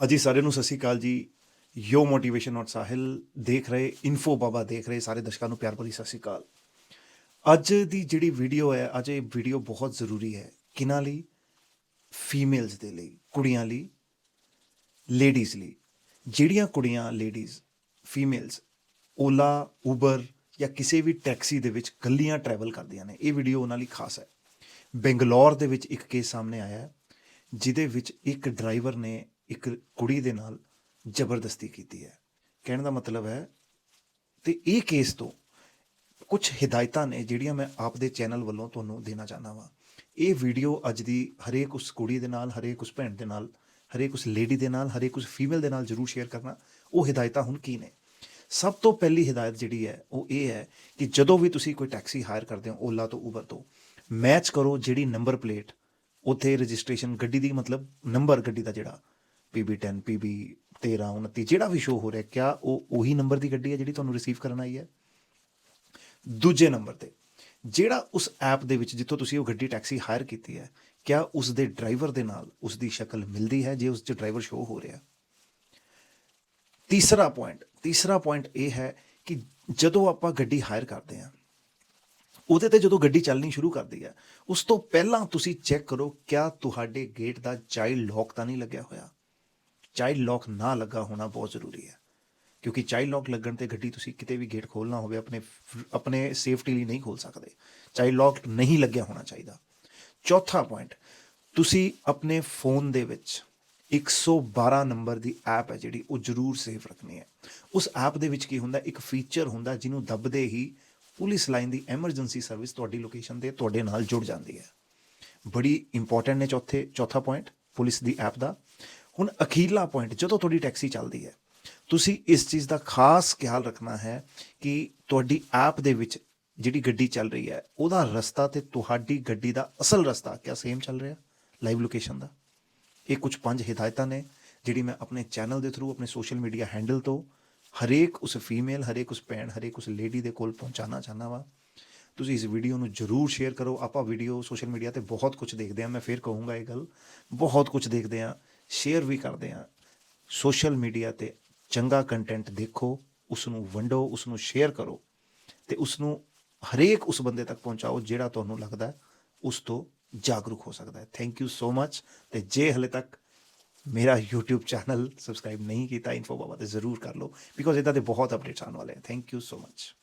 ਹਾਂਜੀ, ਸਾਰਿਆਂ ਨੂੰ ਸਤਿ ਸ਼੍ਰੀ ਅਕਾਲ ਜੀ। ਯੋ ਮੋਟੀਵੇਸ਼ਨ ਨਾਟ ਸਾਹਿਲ ਦੇਖ ਰਹੇ, ਇਨਫੋ ਬਾਬਾ ਦੇਖ ਰਹੇ, ਸਾਰੇ ਦਰਸ਼ਕਾਂ ਨੂੰ ਪਿਆਰ ਭਰੀ ਸਤਿ ਸ਼੍ਰੀ ਅਕਾਲ। ਅੱਜ ਦੀ ਜਿਹੜੀ ਵੀਡੀਓ ਹੈ, ਅੱਜ ਇਹ ਵੀਡੀਓ ਬਹੁਤ ਜ਼ਰੂਰੀ ਹੈ ਕਿਨਾਂ ਲਈ? ਫੀਮੇਲਸ ਦੇ ਲਈ, ਕੁੜੀਆਂ ਲਈ, ਲੇਡੀਜ਼ ਲਈ। ਜਿਹੜੀਆਂ ਕੁੜੀਆਂ, ਲੇਡੀਜ਼, ਫੀਮੇਲਸ, ਓਲਾ, ਉਬਰ ਜਾਂ ਕਿਸੇ ਵੀ ਟੈਕਸੀ ਦੇ ਵਿੱਚ ਗੱਲੀਆਂ ਟਰੈਵਲ ਕਰਦੀਆਂ ਨੇ, ਇਹ ਵੀਡੀਓ ਉਹਨਾਂ ਲਈ ਖਾਸ ਹੈ। ਬੰਗਲੌਰ ਦੇ ਵਿੱਚ ਇੱਕ ਕੇਸ ਸਾਹਮਣੇ ਆਇਆ ਹੈ, ਜਿਹਦੇ ਵਿੱਚ ਇੱਕ ਡਰਾਈਵਰ ਨੇ ਇੱਕ ਕੁੜੀ ਦੇ ਨਾਲ ਜ਼ਬਰਦਸਤੀ ਕੀਤੀ ਹੈ। ਕਹਿਣ ਦਾ ਮਤਲਬ ਹੈ ਤੇ ਇਹ ਕੇਸ ਤੋਂ ਕੁਝ ਹਦਾਇਤਾਂ ਨੇ ਜਿਹੜੀਆਂ ਮੈਂ ਆਪ ਦੇ ਚੈਨਲ ਵੱਲੋਂ ਤੁਹਾਨੂੰ ਦੇਣਾ ਚਾਹੁੰਦਾ ਵਾਂ। ਇਹ ਵੀਡੀਓ ਅੱਜ ਦੀ ਹਰੇਕ ਉਸ ਕੁੜੀ ਦੇ ਨਾਲ, ਹਰੇਕ ਉਸ ਭੈਣ ਦੇ ਨਾਲ, ਹਰੇਕ ਉਸ ਲੇਡੀ ਦੇ ਨਾਲ, ਹਰੇਕ ਉਸ ਫੀਮੇਲ ਦੇ ਨਾਲ ਜਰੂਰ ਸ਼ੇਅਰ ਕਰਨਾ। ਉਹ ਹਦਾਇਤਾਂ ਹੁਣ ਕੀ ਨੇ? ਸਭ ਤੋਂ ਪਹਿਲੀ ਹਦਾਇਤ ਜਿਹੜੀ ਹੈ, ਉਹ ਇਹ ਹੈ ਕਿ ਜਦੋਂ ਵੀ ਤੁਸੀਂ ਕੋਈ ਟੈਕਸੀ ਹਾਇਰ ਕਰਦੇ ਹੋ ਓਲਾ ਤੋਂ ਉਬਰ ਤੋਂ ਮੈਚ ਕਰੋ ਜਿਹੜੀ ਨੰਬਰ ਪਲੇਟ ਉੱਥੇ ਰਜਿਸਟ੍ਰੇਸ਼ਨ ਗੱਡੀ ਦੀ ਮਤਲਬ ਨੰਬਰ ਗੱਡੀ ਦਾ ਜਿਹੜਾ PB10 PB 13 29 ਜਿਹੜਾ ਵੀ ਸ਼ੋ ਹੋ ਰਿਹਾ, ਕਿਆ ਉਹ ਉਹੀ ਨੰਬਰ ਦੀ ਗੱਡੀ ਹੈ ਜਿਹੜੀ ਤੁਹਾਨੂੰ ਰਿਸੀਵ ਕਰਨ ਆਈ ਹੈ? ਦੂਜੇ ਨੰਬਰ ਤੇ। ਜਿਹੜਾ ਉਸ ਐਪ ਦੇ ਵਿੱਚ ਜਿੱਥੋਂ ਤੁਸੀਂ ਉਹ ਗੱਡੀ ਟੈਕਸੀ ਹਾਇਰ ਕੀਤੀ ਹੈ, ਕਿਆ ਉਸ ਦੇ ਡਰਾਈਵਰ ਦੇ ਨਾਲ ਉਸ ਦੀ ਸ਼ਕਲ ਮਿਲਦੀ ਹੈ ਜੇ ਉਸ 'ਚ ਡਰਾਈਵਰ ਸ਼ੋ ਹੋ ਰਿਹਾ? ਤੀਸਰਾ ਪੁਆਇੰਟ ਤੀਸਰਾ ਪੁਆਇੰਟ ਇਹ ਹੈ ਕਿ ਜਦੋਂ ਆਪਾਂ ਗੱਡੀ ਹਾਇਰ ਕਰਦੇ ਹਾਂ, ਉਹਦੇ ਤੇ ਜਦੋਂ ਗੱਡੀ ਚੱਲਣੀ ਸ਼ੁਰੂ ਕਰਦੀ ਹੈ, ਉਸ ਤੋਂ ਪਹਿਲਾਂ ਤੁਸੀਂ ਚੈੱਕ ਕਰੋ ਕਿਆ ਤੁਹਾਡੇ ਗੇਟ ਦਾ ਚਾਈਲਡ ਲੌਕ ਤਾਂ ਨਹੀਂ ਲੱਗਿਆ ਹੋਇਆ? ਚਾਈਲਡ ਲੌਕ ਨਾ ਲੱਗਾ ਹੋਣਾ ਬਹੁਤ ਜ਼ਰੂਰੀ ਹੈ। ਕਿਉਂਕਿ ਚਾਈਲਡ ਲੌਕ ਲੱਗਣ ਤੇ ਗੱਡੀ ਤੁਸੀਂ ਕਿਤੇ ਵੀ ਗੇਟ ਖੋਲਣਾ ਹੋਵੇ, ਆਪਣੇ ਆਪਣੇ ਸੇਫਟੀ ਲਈ ਨਹੀਂ ਖੋਲ ਸਕਦੇ। ਚਾਈਲਡ ਲੌਕ ਨਹੀਂ ਲੱਗਿਆ ਹੋਣਾ ਚਾਹੀਦਾ। ਚੌਥਾ ਪੁਆਇੰਟ ਤੁਸੀਂ ਆਪਣੇ ਫੋਨ ਦੇ ਵਿੱਚ 112 ਨੰਬਰ ਦੀ ਐਪ ਹੈ ਜਿਹੜੀ ਉਹ ਜ਼ਰੂਰ ਸੇਫ ਰੱਖਣੀ ਹੈ। ਉਸ ਐਪ ਦੇ ਵਿੱਚ ਕੀ ਹੁੰਦਾ, ਇੱਕ ਫੀਚਰ ਹੁੰਦਾ ਜਿਹਨੂੰ ਦੱਬਦੇ ਹੀ ਪੁਲਿਸ ਲਾਈਨ ਦੀ ਐਮਰਜੈਂਸੀ ਸਰਵਿਸ ਤੁਹਾਡੀ ਲੋਕੇਸ਼ਨ ਤੇ ਤੁਹਾਡੇ ਨਾਲ ਜੁੜ ਜਾਂਦੀ ਹੈ। ਬੜੀ ਇੰਪੋਰਟੈਂਟ ਨੇ ਚੌਥੇ, ਚੌਥਾ ਪੁਆਇੰਟ ਪੁਲਿਸ ਦੀ ਐਪ ਦਾ। ਹੁਣ ਅਖੀਰਲਾ ਪੁਆਇੰਟ ਜਦੋਂ ਤੁਹਾਡੀ ਟੈਕਸੀ ਚੱਲਦੀ ਹੈ, ਤੁਸੀਂ ਇਸ ਚੀਜ਼ ਦਾ ਖਾਸ ਖਿਆਲ ਰੱਖਣਾ ਹੈ ਕਿ ਤੁਹਾਡੀ ਐਪ ਦੇ ਵਿੱਚ ਜਿਹੜੀ ਗੱਡੀ ਚੱਲ ਰਹੀ ਹੈ, ਉਹਦਾ ਰਸਤਾ ਤੇ ਤੁਹਾਡੀ ਗੱਡੀ ਦਾ ਅਸਲ ਰਸਤਾ ਕਿਆ ਸੇਮ ਚੱਲ ਰਿਹਾ? ਲਾਈਵ ਲੋਕੇਸ਼ਨ ਦਾ। ਇਹ ਕੁਝ ਪੰਜ ਹਿਦਾਇਤਾਂ ਨੇ, ਜਿਹੜੀ ਮੈਂ ਆਪਣੇ ਚੈਨਲ ਦੇ ਥਰੂ ਆਪਣੇ ਸੋਸ਼ਲ ਮੀਡੀਆ ਹੈਂਡਲ ਤੋਂ ਹਰੇਕ ਉਸ ਫੀਮੇਲ ਹਰੇਕ ਉਸ ਭੈਣ, ਹਰੇਕ ਉਸ ਲੇਡੀ ਦੇ ਕੋਲ ਪਹੁੰਚਾਉਣਾ ਚਾਹੁੰਦਾ ਵਾ। ਤੁਸੀਂ ਇਸ ਵੀਡੀਓ ਨੂੰ ਜਰੂਰ ਸ਼ੇਅਰ ਕਰੋ। ਆਪਾਂ ਵੀਡੀਓ ਸੋਸ਼ਲ ਮੀਡੀਆ ਤੇ ਬਹੁਤ ਕੁਝ ਦੇਖਦੇ ਆ ਮੈਂ ਫੇਰ ਕਹੂੰਗਾ ਇਹ ਗੱਲ, ਬਹੁਤ ਕੁਝ ਦੇਖਦੇ ਆ ਸ਼ੇਅਰ ਵੀ ਕਰਦੇ ਆ ਸੋਸ਼ਲ ਮੀਡੀਆ ਤੇ ਚੰਗਾ ਕੰਟੈਂਟ ਦੇਖੋ ਉਸ ਨੂੰ ਵੰਡੋ ਉਸ ਨੂੰ ਸ਼ੇਅਰ ਕਰੋ ਤੇ ਉਸ ਨੂੰ ਹਰੇਕ ਉਸ ਬੰਦੇ ਤੱਕ ਪਹੁੰਚਾਓ ਜਿਹੜਾ ਤੁਹਾਨੂੰ ਲੱਗਦਾ ਉਸ ਤੋਂ ਜਾਗਰੂਕ ਹੋ ਸਕਦਾ ਹੈ। ਥੈਂਕ ਯੂ ਸੋ ਮੱਚ ਤੇ ਜੇ ਹਲੇ ਤੱਕ ਮੇਰਾ YouTube ਚੈਨਲ ਸਬਸਕ੍ਰਾਈਬ ਨਹੀਂ ਕੀਤਾ ਇਨਫੋ ਬਾਬਾ ਤੇ ਜ਼ਰੂਰ ਕਰ ਲਓ ਬਿਕੋਜ਼ ਇਦਾਂ ਦੇ ਬਹੁਤ ਅਪਡੇਟਸ ਆਉਣ ਵਾਲੇ ਹੈ ਥੈਂਕ ਯੂ ਸੋ ਮੱਚ